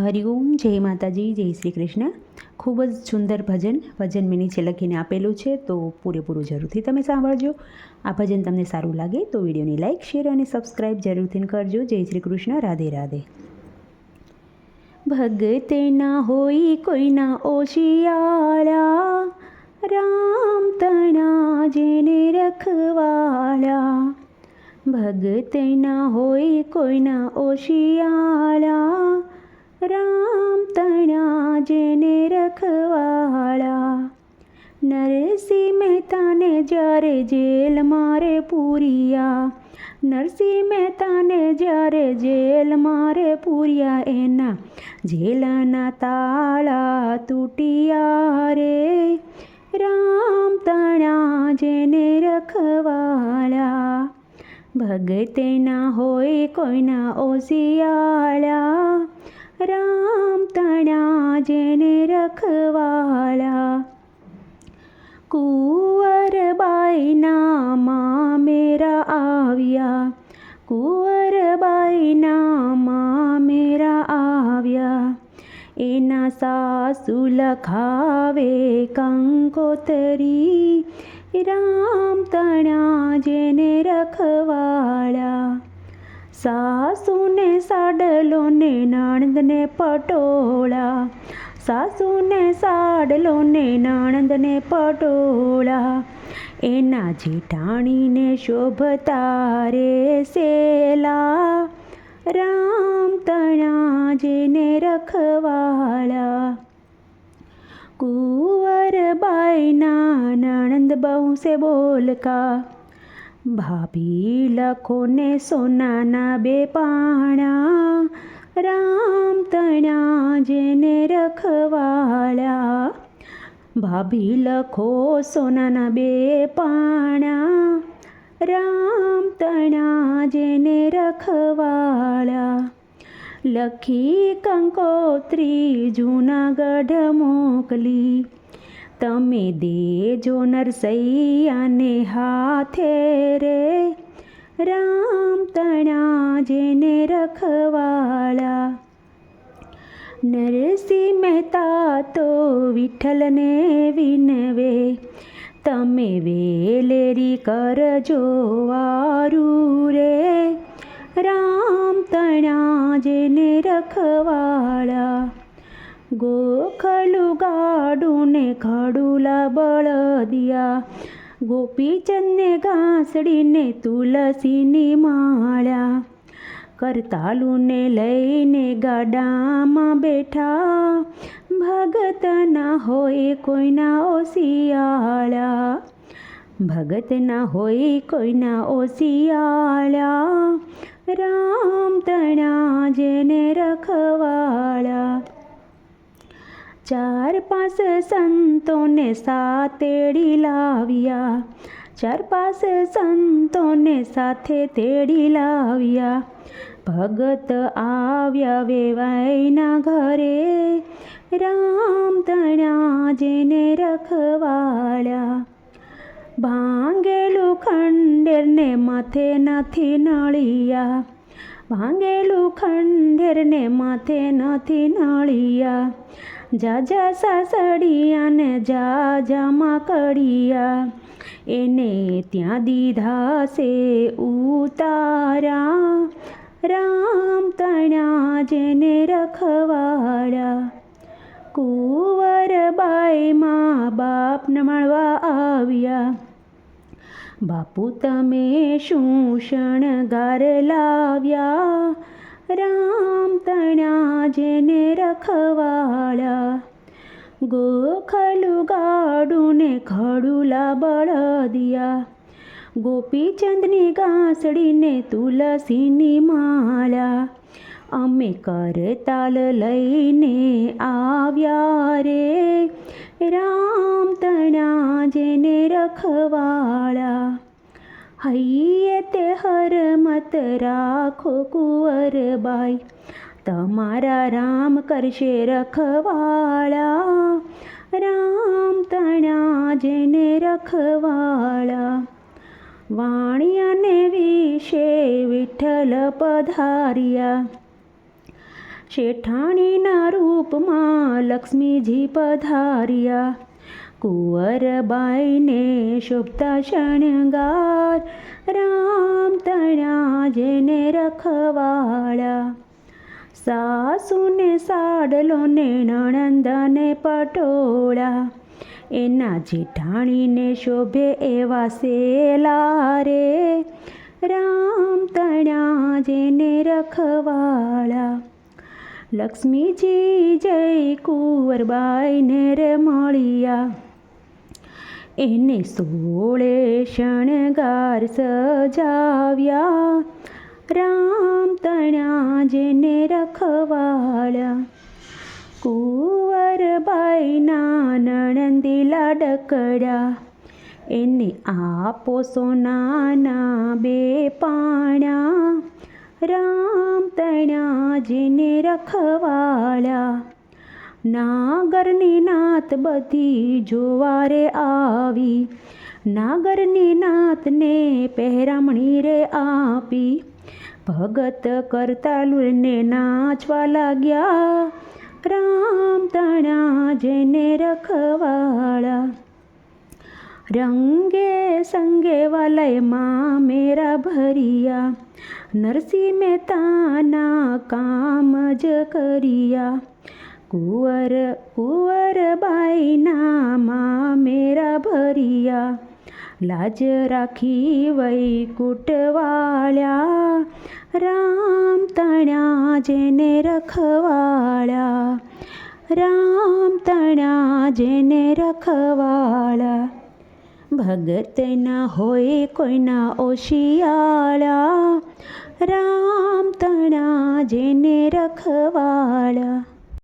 હરિઓમ જય માતાજી, જય શ્રી કૃષ્ણ. ખૂબ જ સુંદર ભજન ભજન મેં નીચે લખીને આપેલું છે, તો પૂરેપૂરું જરૂરથી તમે સાંભળજો. આ ભજન તમને સારું લાગે તો વિડીયોને લાઇક શેર અને સબસ્ક્રાઈબ જરૂરથી કરજો. જય શ્રી કૃષ્ણ, રાધે રાધે. ભગતે ના હોય કોઈના ઓશિયાળા, રામ તણા જેને રખવાળા. ભગત ના હોય કોઈના ઓશિયાળા રામ તણા જેને રખવાળા. નરસિંહ મહેતાને જ્યારે જેલ મારે પૂરિયા. નરસિંહ મહેતાને જ્યારે જેલ મારે પૂર્યા, એના જેલના તાળા તૂટ્યા રે. રામ તણા જેને રખવાળા. ભગત ના હોય કોઈના ઓશિયાળા. રામ તણા જેને રખવાળા કુંવરબાઈના માં મેરા આવ્યા. કુંવરબાઈના માં મેરા આવ્યા. એના સાસુ લખાવે કંકોતરી. રામ તણા જેને રખવાળા સાસુને સાડલો ને નણંદને પટોળા. સાસુને સાડલો ને નણંદને પટોળા. એના જેઠાણીને શોભતા રે સેલા. રામ તણા જેને રખવાળા. કુંવરબાઈના નણંદ બહુ સે બોલકા. ભાભી લખો ને સોનાના બે પાણા, રામ તણા જેને રખવાળા. ભાભી લખો સોનાના બે પાણા, રામ તણા જેને રખવાળા. લખી કંકોત્રી જૂનાગઢ મોકલી તમે દેજો નરસૈયાને હાથે રે. રામ તણા જેને રખવાળા. નરસિંહ મહેતા તો વિઠ્ઠલને વિનવે. તમે વેલેરી કરજો વારું રે. રામ તણા જેને રખવાળા. ગોખલું ગાડું ને ખડુલા બળદિયા ગોપીચંદને ઘાસડીને તુલસીની માળ્યા કરતાલુને લઈને ગાડામાં બેઠા. ભગત ના હોય કોઈના ઓશિયાળા. ભગત ના હોય કોઈના ઓશિયાળા. રામ તણા જેને રખવાળા. ચાર પાંચ સંતોને સાતેડી લાવ્યા. ચાર પાંચ સંતોને સાથે તેડી લાવ્યા. ભગત આવ્યા વેવાઈના ઘરે. રામ તણા જેને રખવાળ્યા ભાંગેલું ખંડેરને માથે નથી નળિયા. ભાંગેલું ખંડેરને માથે નથી નળિયા. જાજા સાસડિયાને જાજામાં કડિયા. એને ત્યાં દીધા છે ઉતારા. રામ તણા જેને રખવાળા કુંવરબાઈમાં બાપને મળવા આવ્યા. બાપુ તમે શું શણગાર લાવ્યા? રામ તણા જેને રખવાળા. ગોખલું ગાડું ને ખડુલા બળદિયા. ગોપીચંદની ઘાસડીને તુલસીની માળા અમે કરતાલ લઈને આવ્યા રે. રામ તણા જેને રખવાળા. હૈયે તે હરમત રાખો કુંવરબાઈ તમારા રામ કરશે રખવાળા, રામ તણા જેને રખવાળા. વાણિયાને વિશે વિઠ્ઠલ પધાર્યા. શેઠાણીના રૂપમાં લક્ષ્મીજી પધાર્યા. કુંવરબાઈને શોભતા શણગાર. રામ તણ્યા જેને રખવાળા. સાસુને સાડલો ને નણંદને પટોળા. એના જેઠાણીને શોભે એવા સેલા રે રામ તણ્યા જેને રખવાળા. લક્ષ્મીજી જય કુંવરબાઈને રે મળ્યા. એને સોળે શણગાર સજાવ્યા. રામ તણા જેને રખવાળ્યા. કુંવરબાઈના નણંદી લાડકડા એને આપો સોનાના બે પાણ્યા. રામ તણ્યા જેને રખવાળા. નાગરની નાત બધી જોવારે આવી. નાગરની નાતને પહેરામણી રે આપી. ભગત કરતા લુરને નાચવા લાગ્યા. રામ તણા જેને રખવાળા. રંગે સંગે વલયમાં મેરા ભરિયા નરસિંહ મહેતાના કામ જ કરિયા કુંવર કુંવરબાઈના માં મેરા ભરિયા લાજ રાખી વૈકુટવાળ્યા રામ તણ્યા જેને રખવાળ્યા રામ તણ્યા જેને રખવાળા ભગતના હોય કોઈના ઓશિયાળા રામ તણા જેને રખવાળા.